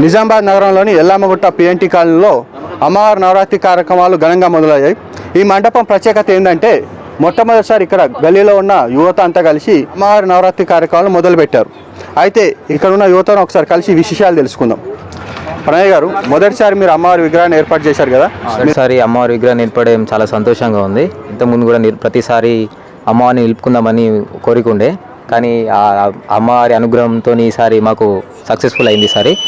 నిజామాబాద్ నగరంలోని ఎల్లమ్మగుట్ట పిఎన్టీ కాలనీలో అమ్మవారి నవరాత్రి కార్యక్రమాలు ఘనంగా మొదలయ్యాయి. ఈ మండపం ప్రత్యేకత ఏంటంటే మొట్టమొదటిసారి ఇక్కడ గల్లీలో ఉన్న యువత అంతా కలిసి అమ్మవారి నవరాత్రి కార్యక్రమాలు మొదలుపెట్టారు. అయితే ఇక్కడ ఉన్న యువతను ఒకసారి కలిసి విశేషాలు తెలుసుకుందాం. ప్రణయ్ గారు మొదటిసారి మీరు అమ్మవారి విగ్రహాన్ని ఏర్పాటు చేశారు కదా? ఒకసారి అమ్మవారి విగ్రహం నిలపడం చాలా సంతోషంగా ఉంది. ఇంతకుముందు కూడా ప్రతిసారి అమ్మవారిని నిలుపుకుందామని కోరిక ఉండే. కానీ ఆ అమ్మవారి అనుగ్రహంతో ఈసారి మాకు సక్సెస్ఫుల్ అయింది ఈసారి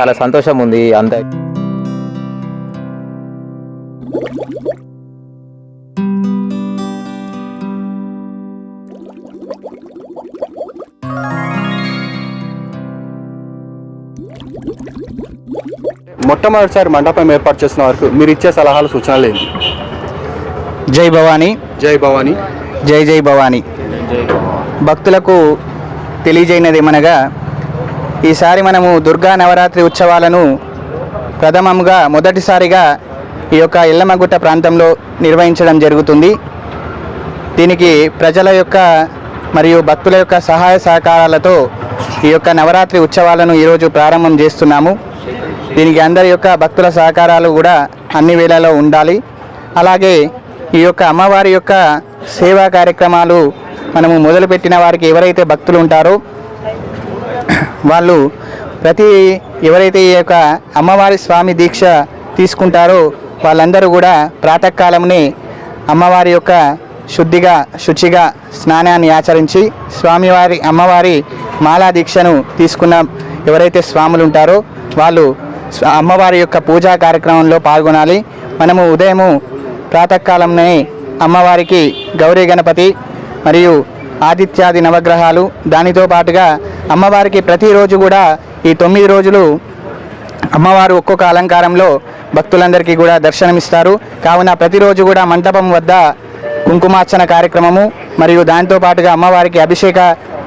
చాలా సంతోషం ఉంది అంత. మొట్టమొదటిసారి మండపం ఏర్పాటు చేసిన వారికి మీరు ఇచ్చే సలహాలు సూచనలు ఏంటి? జై భవానీ. జై భవానీ. జై జై భవానీ. భక్తులకు తెలియజేయనదేమనగా ఈసారి మనము దుర్గా నవరాత్రి ఉత్సవాలను ప్రథమంగా మొదటిసారిగా ఈ యొక్క ఇల్లమ్మగుట్ట ప్రాంతంలో నిర్వహించడం జరుగుతుంది. దీనికి ప్రజల యొక్క మరియు భక్తుల యొక్క సహాయ సహకారాలతో ఈ యొక్క నవరాత్రి ఉత్సవాలను ఈరోజు ప్రారంభం చేస్తున్నాము. దీనికి అందరి యొక్క భక్తుల సహకారాలు కూడా అన్ని వేళలో ఉండాలి. అలాగే ఈ యొక్క అమ్మవారి యొక్క సేవా కార్యక్రమాలు మనము మొదలుపెట్టిన వారికి ఎవరైతే భక్తులు ఉంటారో వాళ్ళు ప్రతి ఎవరైతే ఈ యొక్క అమ్మవారి స్వామి దీక్ష తీసుకుంటారో వాళ్ళందరూ కూడా ప్రాతకాలంని అమ్మవారి యొక్క శుద్ధిగా శుచిగా స్నానాన్ని ఆచరించి స్వామివారి అమ్మవారి మాలా దీక్షను తీసుకున్న ఎవరైతే స్వాములు ఉంటారో వాళ్ళు అమ్మవారి యొక్క పూజా కార్యక్రమంలో పాల్గొనాలి. మనము ఉదయము ప్రాతకాలంనే అమ్మవారికి గౌరీ గణపతి మరియు ఆదిత్యాది నవగ్రహాలు. దానితో పాటుగా అమ్మవారికి ప్రతిరోజు కూడా ఈ తొమ్మిది రోజులు అమ్మవారు ఒక్కొక్క అలంకారంలో భక్తులందరికీ కూడా దర్శనమిస్తారు. కావున ప్రతిరోజు కూడా మంటపం వద్ద కుంకుమార్చన కార్యక్రమము మరియు దాంతోపాటుగా అమ్మవారికి అభిషేక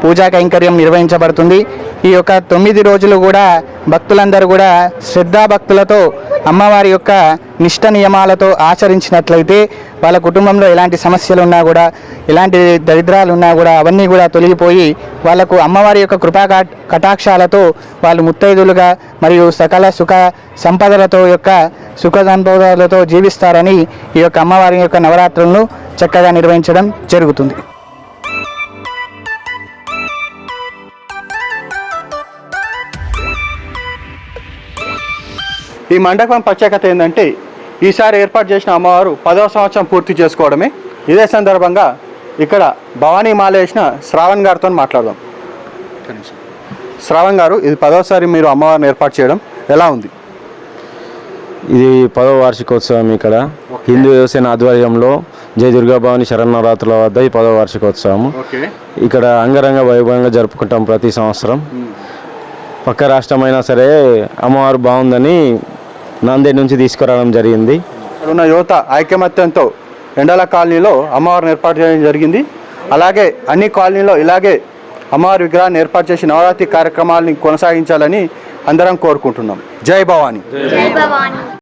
పూజా కైంకర్యం నిర్వహించబడుతుంది. ఈ యొక్క తొమ్మిది రోజులు కూడా భక్తులందరూ కూడా శ్రద్ధాభక్తులతో అమ్మవారి యొక్క నిష్ట నియమాలతో ఆచరించినట్లయితే వాళ్ళ కుటుంబంలో ఎలాంటి సమస్యలు ఉన్నా కూడా ఎలాంటి దరిద్రాలు ఉన్నా కూడా అవన్నీ కూడా తొలగిపోయి వాళ్ళకు అమ్మవారి యొక్క కృపా కటాక్షాలతో వాళ్ళు ముత్తైదులుగా మరియు సకల సుఖ సంపదలతో యొక్క సుఖ సంపదలతో జీవిస్తారని ఈ యొక్క అమ్మవారి యొక్క నవరాత్రులను చక్కగా నిర్వహించడం జరుగుతుంది. ఈ మండపం ప్రత్యేకత ఏంటంటే ఈసారి ఏర్పాటు చేసిన అమ్మవారు పదవ సంవత్సరం పూర్తి చేసుకోవడమే. ఇదే సందర్భంగా ఇక్కడ భవానీ మాల వేసిన శ్రావణ్ గారితో మాట్లాడదాం. శ్రావణ్ గారు ఇది పదవసారి మీరు అమ్మవారిని ఏర్పాటు చేయడం ఎలా ఉంది? ఇది పదవ వార్షికోత్సవం ఇక్కడ. హిందూ వ్యవసాయ ఆధ్వర్యంలో జయ దుర్గా భవాని శరణవరాత్రుల వద్ద ఈ పదవ వార్షికోత్సవం. ఇక్కడ అంగరంగ వైభవంగా జరుపుకుంటాం ప్రతి సంవత్సరం. పక్క రాష్ట్రమైనా సరే అమ్మవారు బాగుందని నాందేడ్ నుంచి తీసుకురావడం జరిగింది. ఇక్కడ ఉన్న యువత ఐకమత్యంతో ఎండల కాలనీలో అమ్మవారిని ఏర్పాటు చేయడం జరిగింది. అలాగే అన్ని కాలనీలో ఇలాగే అమ్మవారి విగ్రహాన్ని ఏర్పాటు చేసి నవరాత్రి కార్యక్రమాలని కొనసాగించాలని అందరం కోరుకుంటున్నాం. జై భవానీ.